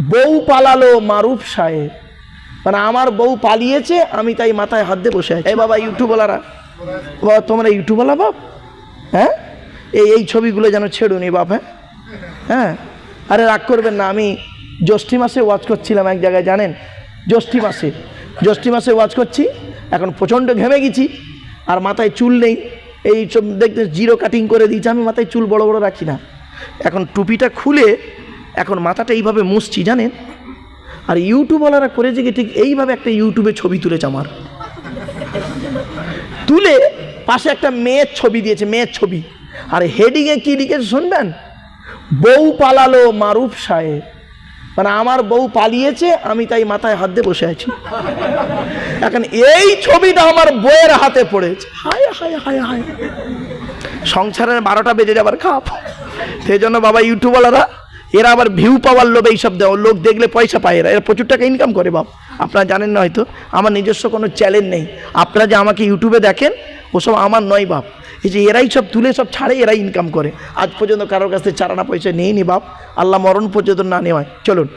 বউ পালালো মারুফ সাহেব। মানে আমার বউ পালিয়েছে, আমি তাই মাথায় হাত দিয়ে বসে আছি। এই বাবা ইউটিউবওয়ালারা বাবা, তোমরা ইউটিউবওয়ালা বাপ? হ্যাঁ? এই এই ছবিগুলো যেন ছেড়ুনি বাপ হ্যাঁ? হ্যাঁ? আরে রাগ করবেন না, আমি জ্যৈষ্ঠী মাসে ওয়াচ করছিলাম এক জায়গায়, জানেন? জ্যৈষ্ঠী মাসে। জ্যৈষ্ঠী মাসে ওয়াচ করছি, এখন প্রচণ্ড ঘেমে গেছি, আর মাথায় চুল নেই। এই সব দেখতে, জিরো কাটিং করে দিয়েছে, আমি মাথায় চুল বড় বড় রাখি না। এখন টুপিটা খুলে এখন মাথাটা এইভাবে মুছছি, জানেন? আর ইউটিউবওয়ালারা করেছে কি ঠিক এইভাবে একটা ইউটিউবে ছবি তুলেছে আমার। তুলে পাশে একটা মেয়ের ছবি দিয়েছে, মেয়ের ছবি। আর হেডিংয়ে কী লিখেছে শুনবেন? বউ পালালো মারুফ সাহেব মানে আমার বউ পালিয়েছে, আমি তাই মাথায় হাত দিয়ে বসে আছি। এখন এই ছবিটা আমার বইয়ের হাতে পড়েছে। হায় হায় হায় হায়। সংসারের বারোটা বেজে যাবার খাপ। সেই জন্য বাবা ইউটিউবওয়ালারা এরা আবার ভিউ পাওয়ার লোভ এইসব দেওয়া, লোক দেখলে পয়সা পায় এরা। এরা প্রচুর টাকা ইনকাম করে বাপ। আপনারা জানেন না হয়তো, আমার নিজস্ব কোনো চ্যালেঞ্জ নেই। আপনারা যে আমাকে ইউটিউবে দেখেন, ওসব আমার নয় বাপ। এই যে এরাই সব তুলে, সব ছাড়ে, এরাই ইনকাম করে। আজ পর্যন্ত কারোর কাছ থেকে চারানা পয়সা নেই নি বাপ। আল্লাহ মরণ পর্যন্ত না নেওয়ায়। চলুন।